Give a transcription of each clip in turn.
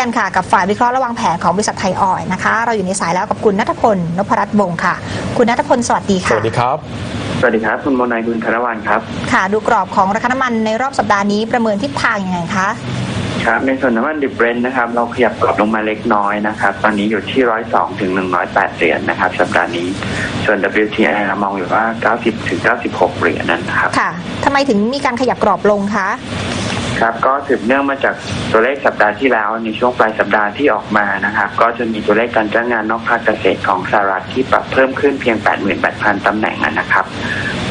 กันค่ะกับฝ่ายวิเคราะห์และวางแผนของบริษัทไทยออยล์นะคะ เราอยู่ในสายแล้วกับคุณนัทพลนพรัตน์วงศ์ค่ะ คุณนัทพลสวัสดีสค่ะวัสดีครับ สวัสดีครับ คุณโมนายคุณธนวันครับค่ะ ดูกรอบของราคาน้ำมันในรอบสัปดาห์นี้ประเมินทิศทางยังไงคะครับ ในส่วนน้ำมันดิบเบรนท์นะครับ เราขยับกรอบลงมาเล็กน้อยนะครับ ตอนนี้อยู่ที่ร้อยสองถึงหนึ่งร้อยแปดเหรียญนะครับ สัปดาห์นี้ ส่วน WTI เรามองอยู่ว่าเก้าสิบถึงเก้าสิบหกเหรียญนั้นนะครับ ค่ะทำไมถึงมีการขยับกรอบลงคะ ครับ ก็สืบเนื่องมาจากตัวเลขสัปดาห์ที่แล้วในช่วงปลายสัปดาห์ที่ออกมานะครับ ก็จะมีตัวเลขการจ้างงานนอกภาคเกษตรของสหรัฐที่ปรับเพิ่มขึ้นเพียง 88,000ตำแหน่งนะครับ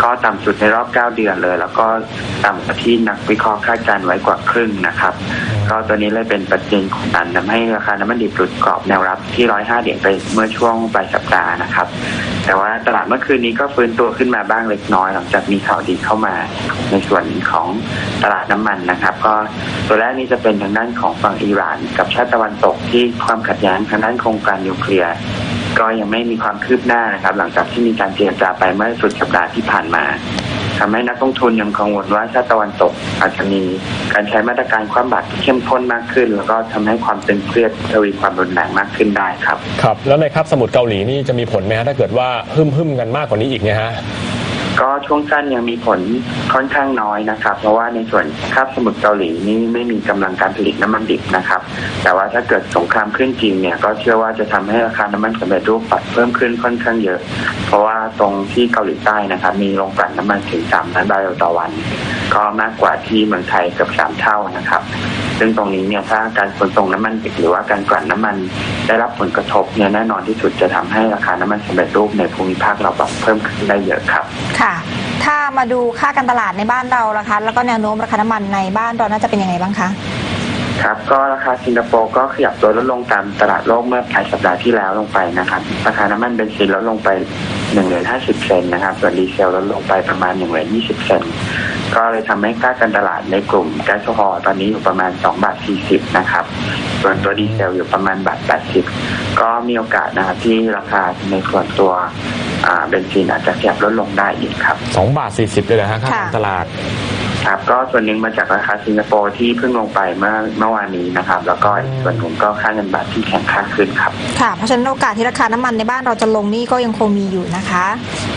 ก็ต่ำสุดในรอบ 9 เดือนเลย แล้วก็ต่ำกว่าที่นักวิเคราะห์คาดการไว้กว่าครึ่งนะครับ ก็ตัวนี้เลยเป็นประเด็นกดดันทำให้ราคาน้ำมันดิบหลุดกรอบแนวรับที่ 105 เหรียญไปเมื่อช่วงปลายสัปดาห์นะครับ แต่ว่าตลาดเมื่อคืนนี้ก็ฟื้นตัวขึ้นมาบ้างเล็กน้อย หลังจากมีข่าวดีเข้ามาในส่วนของตลาดน้ำมันนะครับ ก็ตัวแรกนี้จะเป็นทางด้านของฝั่งอิหร่าน กับชาติตะวันตกที่ความขัดแย้งทางด้านโครงการนิวเคลียร์ก็ยังไม่มีความคืบหน้านะครับ หลังจากที่มีการเจรจาไปเมื่อสุดสัปดาห์ที่ผ่านมา ทำให้นักลงทุนยังกังวลว่าชาติตะวันตกอาจจะมีการใช้มาตรการความบาดที่เข้มข้นมากขึ้น แล้วก็ทำให้ความตึงเครียดทวีความรุนแรงมากขึ้นได้ครับ ครับ แล้วในคาบสมุดเกาหลีนี่จะมีผลไหมฮะถ้าเกิดว่าหึ่มหึ่มกันมากกว่านี้อีกเนี่ยฮะ ก็ช่วงสั้นยังมีผลค่อนข้างน้อยนะครับ เพราะว่าในส่วนคาบสมุทรเกาหลีนี่ไม่มีกำลังการผลิตน้ำมันดิบนะครับ แต่ว่าถ้าเกิดสงครามขึ้นจริงเนี่ยก็เชื่อว่าจะทำให้ราคาน้ำมันสำเร็จรูปปรับเพิ่มขึ้นค่อนข้างเยอะ เพราะว่าตรงที่เกาหลีใต้นะครับ มีโรงกลั่นน้ำมันถึงสามล้านบาร์เรลต่อวัน ก็มากกว่าที่เมืองไทยเกือบสามเท่านะครับ ซึ่งตรงนี้เนี่ยถ้าการขนส่งน้ำมันดิบหรือว่าการกลั่นน้ำมันได้รับผลกระทบเนี่ยแน่นอนที่สุดจะทำให้ราคาน้ำมันสำเร็จรูปในภูมิภาคเราปรับเพิ่มขึ้นได้เยอะครับค่ะ ถ้ามาดูค่าการตลาดในบ้านเราละคะ แล้วก็แนวโน้มราคาน้ำมันในบ้านเราน่าจะเป็นยังไงบ้างคะ ครับก็ราคาสิงคโปร์ก็ขยับตัวลดลงตามตลาดโลกเมื่อปลายสัปดาห์ที่แล้วลงไปนะครับ ราคาน้ำมันเบนซินลดลงไป1เหรียญ50เซนนะครับ ส่วนดีเซลลดลงไปประมาณ1เหรียญ20เซนก็เลยทำให้ค่าการตลาดในกลุ่มแก๊สโซฮอลตอนนี้อยู่ประมาณ2บาท40นะครับ ส่วนตัวดีเซลอยู่ประมาณบาท80 ก็มีโอกาสนะครับที่ราคาในส่วนตัวเบนซินอาจจะขยับลดลงได้อีกครับ2บาท40เลยนะฮะค่าการตลาด ครับก็ส่วนหนึ่งมาจากราคาสิงคโปร์ที่เพิ่งลงไปเมื่อเมื่อวานนี้นะครับ แล้วก็อีกส่วนหนึ่งก็ค่าเงินบาทที่แข็งค่าขึ้นครับค่ะเพราะฉะนั้นโอกาสที่ราคาน้ำมันในบ้านเราจะลงนี่ก็ยังคงมีอยู่นะคะ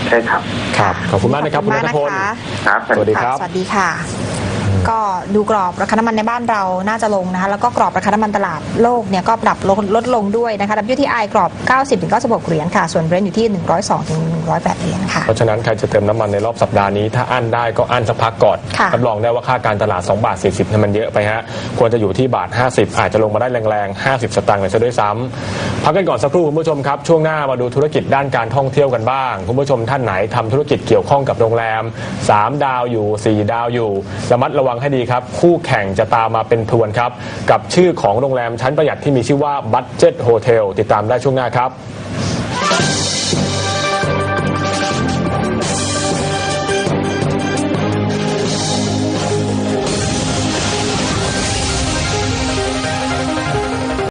ใช่ครับครับขอบคุณมากนะครับคุณนัทพลขอบณมากนะคะครับสวัสดีครับสวัสดีค่ะ ก็ดูกรอบราคาน้ำมันในบ้านเราน่าจะลงนะคะแล้วก็กรอบราคาน้ำมันตลาดโลกเนี่ยก็ปรับลดลดลงด้วยนะคะ WTI กรอบ 90ถึง96เหรียญค่ะ ส่วน Brent อยู่ที่ 102ถึง108เหรียญค่ะ เพราะฉะนั้นใครจะเติมน้ำมันในรอบสัปดาห์นี้ถ้าอั้นได้ก็อั้นสักพักก่อนค่ะรับรองได้ว่าค่าการตลาด2บาท40เนี่ยมันเยอะไปฮะควรจะอยู่ที่บาท 50 อาจจะลงมาได้แรงๆ 50 สตางค์เลยซะด้วยซ้ำพักกันก่อนสักครู่คุณผู้ชมครับช่วงหน้ามาดูธุรกิจด้านการท่องเที่ยวกันบ้าง คุณผู้ชมท่านไหนทำธุรกิจเกี่ยวข้องกับโรงแรม 3 ดาวอยู่ 4 ดาวอยู่ระมัดระวังงให้ดีครับ คู่แข่งจะตามมาเป็นทวนครับ กับชื่อของโรงแรมชั้นประหยัดที่มีชื่อว่าบัตเจ็ตโฮเทลติดตามได้ช่วงหน้าครับ